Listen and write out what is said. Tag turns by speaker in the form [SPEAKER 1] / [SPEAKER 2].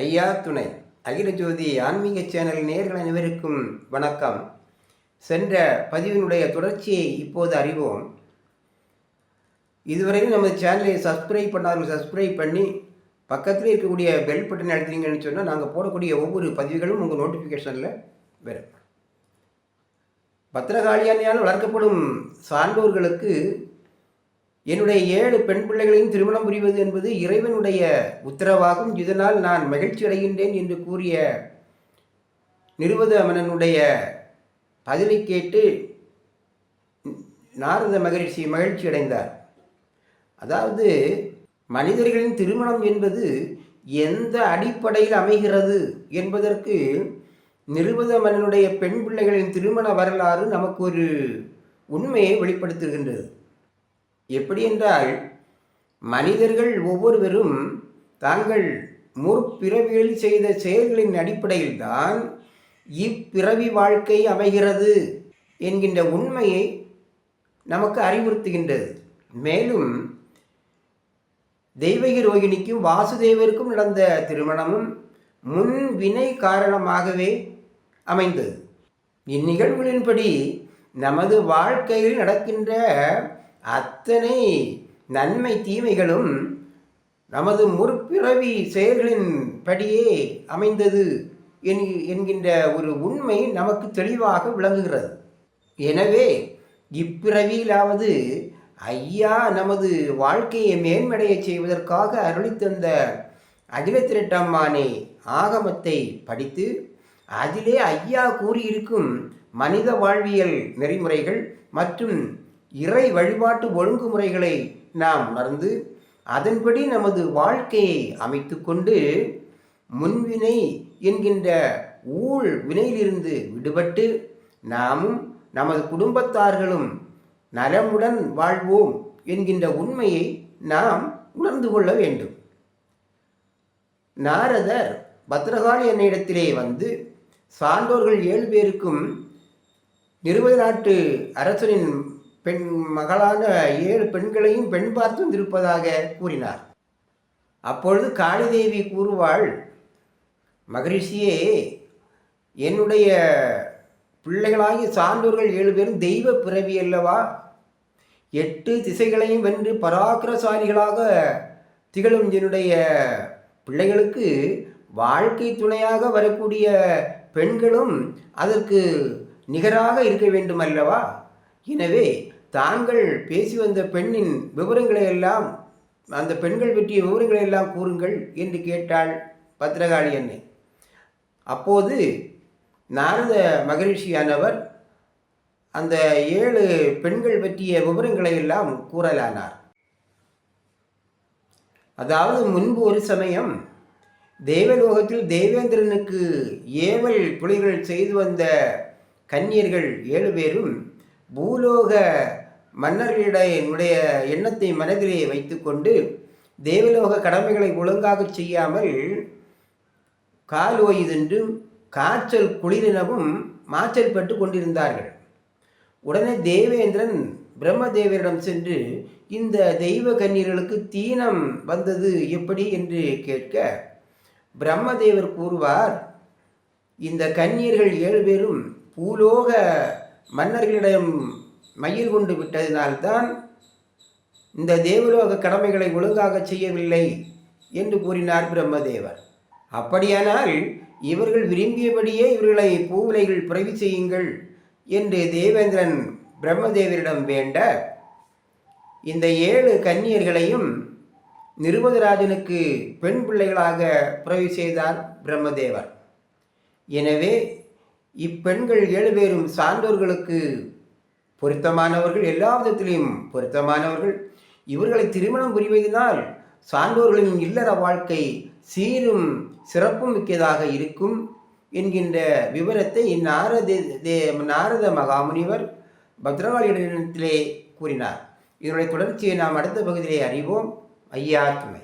[SPEAKER 1] ஐயா துணை. அகில ஜோதி ஆன்மீக சேனல் நேர்கள் அனைவருக்கும் வணக்கம். சென்ற பதிவினுடைய தொடர்ச்சியை இப்போது அறிவோம். இதுவரையும் நமது சேனலை சப்ஸ்கிரைப் பண்ணாதவங்க சப்ஸ்கிரைப் பண்ணி பக்கத்தில் இருக்கக்கூடிய பெல் பட்டன் அழுத்தினீங்கன்னு சொன்னால் நாங்கள் போடக்கூடிய ஒவ்வொரு பதிவுகளும் உங்கள் நோட்டிஃபிகேஷனில் வரும். பத்திரகாளியானையால் வளர்க்கப்படும் சான்றோர்களுக்கு என்னுடைய ஏழு பெண் பிள்ளைகளையும் திருமணம் புரிவது என்பது இறைவனுடைய உத்தரவாகும். இதனால் நான் மகிழ்ச்சி அடைகின்றேன் என்று கூறிய நிருபத மன்னனுடைய பதிலை கேட்டு நாரத மகிழ்ச்சி மகிழ்ச்சி அடைந்தார். அதாவது மனிதர்களின் திருமணம் என்பது எந்த அடிப்படையில் அமைகிறது என்பதற்கு நிருபத மன்னனுடைய பெண் பிள்ளைகளின் திருமண வரலாறு நமக்கு ஒரு உண்மையை வெளிப்படுத்துகின்றது. எப்படி என்றால் மனிதர்கள் ஒவ்வொருவரும் தாங்கள் முற்பிறவியில் செய்த செயல்களின் அடிப்படையில்தான் இப்பிறவி வாழ்க்கை அமைகிறது என்கின்ற உண்மையை நமக்கு அறிவுறுத்துகின்றது. மேலும் தெய்வகி ரோகிணிக்கும் வாசுதேவருக்கும் நடந்த திருமணமும் முன் வினை காரணமாகவே அமைந்தது. இந்நிகழ்வுகளின்படி நமது வாழ்க்கையில் நடக்கின்ற அத்தனை நன்மை தீமைகளும் நமது முற்பிறவி செயல்களின் படியே அமைந்தது என்கின்ற ஒரு உண்மை நமக்கு தெளிவாக விளங்குகிறது. எனவே இப்பிறவியிலாவது ஐயா நமது வாழ்க்கையை மேன்மடைய செய்வதற்காக அருளித்தந்த அகில திரட்டம்மானே ஆகமத்தை படித்து அதிலே ஐயா கூறியிருக்கும் மனித வாழ்வியல் நெறிமுறைகள் மற்றும் இறை வழிபாட்டு ஒழுங்குமுறைகளை நாம் உணர்ந்து அதன்படி நமது வாழ்க்கையை அமைத்துக்கொண்டு முன்வினை என்கின்ற ஊழ் வினையிலிருந்து விடுபட்டு நாமும் நமது குடும்பத்தார்களும் நலமுடன் வாழ்வோம் என்கின்ற உண்மையை நாம் உணர்ந்து கொள்ள வேண்டும். நாரதர் பத்ரகாளி என்னிடத்திலே வந்து சான்றோர்கள் ஏழு பேருக்கும் இருபது நாட்டு அரசனின் பெண் மகளான ஏழு பெண்களையும் பெண் பார்த்து வந்திருப்பதாக கூறினார். அப்பொழுது காளிதேவி கூறுவாள் மகரிஷியே என்னுடைய பிள்ளைகளாகிய சான்றோர்கள் ஏழு பேரும் தெய்வ பிறவி அல்லவா? எட்டு திசைகளையும் வென்று பராக்கிரசாலிகளாக திகழும் என்னுடைய பிள்ளைகளுக்கு வாழ்க்கை துணையாக வரக்கூடிய பெண்களும் அதற்கு நிகராக இருக்க வேண்டும் அல்லவா எனவே தாங்கள் பேசி வந்த பெண்ணின் விவரங்களை எல்லாம் அந்த பெண்கள் பற்றிய விவரங்களை எல்லாம் கூறுங்கள் என்று கேட்டாள் பத்திரகாளி என்னை அப்போது நாரத மகரிஷியானவர் அந்த ஏழு பெண்கள் பற்றிய விவரங்களை எல்லாம் கூறலானார். அதாவது முன்பு ஒரு சமயம் தேவலோகத்தில் தேவேந்திரனுக்கு ஏவல் புலிகள் செய்து வந்த கன்னியர்கள் ஏழு பேரும் பூலோக மன்னர்களிடைய எண்ணத்தை மனதிலே வைத்துக்கொண்டு தேவலோக கடமைகளை ஒழுங்காக செய்யாமல் கால் ஓய்தென்றும் காய்ச்சல் குளிரெனவும் மாச்சல் பட்டு கொண்டிருந்தார்கள். உடனே தேவேந்திரன் பிரம்மதேவரிடம் சென்று இந்த தெய்வ கன்னியர்களுக்கு தீனம் வந்தது எப்படி? என்று கேட்க பிரம்மதேவர் கூறுவார் இந்த கன்னியர்கள் ஏழு பேரும் பூலோக மன்னர்களிடம் மயில் கொண்டு விட்டதினால்தான் இந்த தேவலோக கடமைகளை ஒழுங்காக செய்யவில்லை என்று கூறினார் பிரம்மதேவர். அப்படியானால் இவர்கள் விரும்பியபடியே இவர்களை பூவிலைகள் பிறவி செய்யுங்கள் என்று தேவேந்திரன் பிரம்மதேவரிடம் வேண்ட இந்த ஏழு கன்னியர்களையும் நிருபதராஜனுக்கு பெண் பிள்ளைகளாக பிறவி செய்தார் பிரம்மதேவர். எனவே இப்பெண்கள் ஏழு பேரும் சான்றோர்களுக்கு பொருத்தமானவர்கள் எல்லா விதத்திலையும் பொருத்தமானவர்கள். இவர்களை திருமணம் புரிவதனால் சான்றோர்களின் இல்லற வாழ்க்கை சீரும் சிறப்பும் மிக்கதாக இருக்கும் என்கின்ற விவரத்தை நாரத தே- நாரத மகாமுனிவர் பத்ரகாளியிடத்திலே கூறினார். இதனுடைய தொடர்ச்சியை நாம் அடுத்த பகுதியிலே அறிவோம். ஐயா துணை.